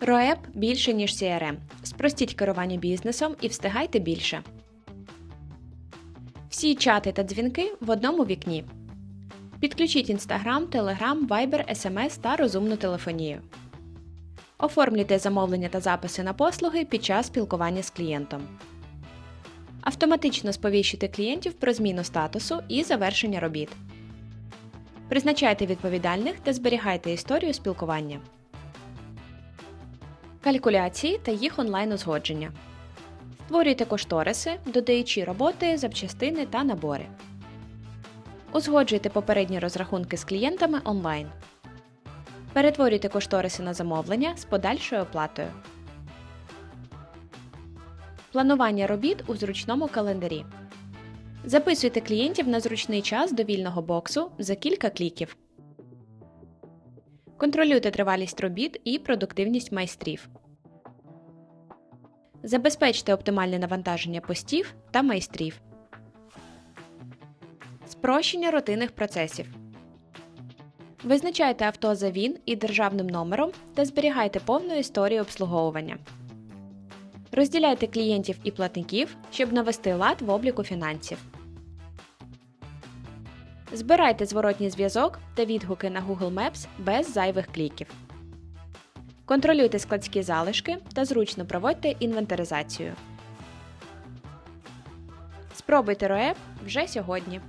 РОЕП більше, ніж CRM. Спростіть керування бізнесом і встигайте більше. Всі чати та дзвінки в одному вікні. Підключіть Instagram, Telegram, Viber, SMS та розумну телефонію. Оформлюйте замовлення та записи на послуги під час спілкування з клієнтом. Автоматично сповіщуйте клієнтів про зміну статусу і завершення робіт. Призначайте відповідальних та зберігайте історію спілкування. Калькуляції та їх онлайн узгодження. Створюйте кошториси, додаючи роботи, запчастини та набори. Узгоджуйте попередні розрахунки з клієнтами онлайн. Перетворюйте кошториси на замовлення з подальшою оплатою. Планування робіт у зручному календарі. Записуйте клієнтів на зручний час до вільного боксу за кілька кліків. Контролюйте тривалість робіт і продуктивність майстрів. Забезпечте оптимальне навантаження постів та майстрів. Спрощення рутинних процесів. Визначайте авто за ВІН і державним номером та зберігайте повну історію обслуговування. Розділяйте клієнтів і платників, щоб навести лад в обліку фінансів. Збирайте зворотній зв'язок та відгуки на Google Maps без зайвих кліків. Контролюйте складські залишки та зручно проводьте інвентаризацію. Спробуйте РОЕП вже сьогодні.